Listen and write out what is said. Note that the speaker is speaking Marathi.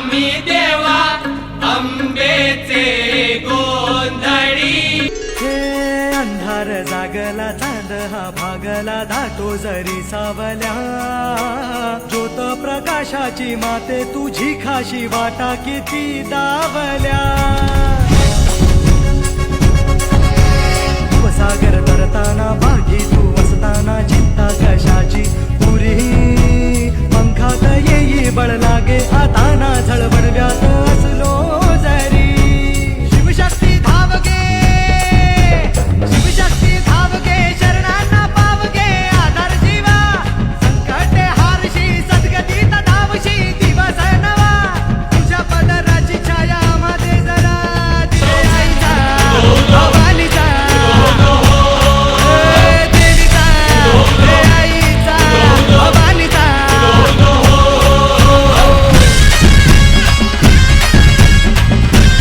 आम्ही देवा अंबेचे गोंधळी. अंधार जागला चांद हा भागला धाटो जरी सावल्या. ज्योत प्रकाशाची माते तुझी खाशी वाटा किती दावल्या. ताना झळप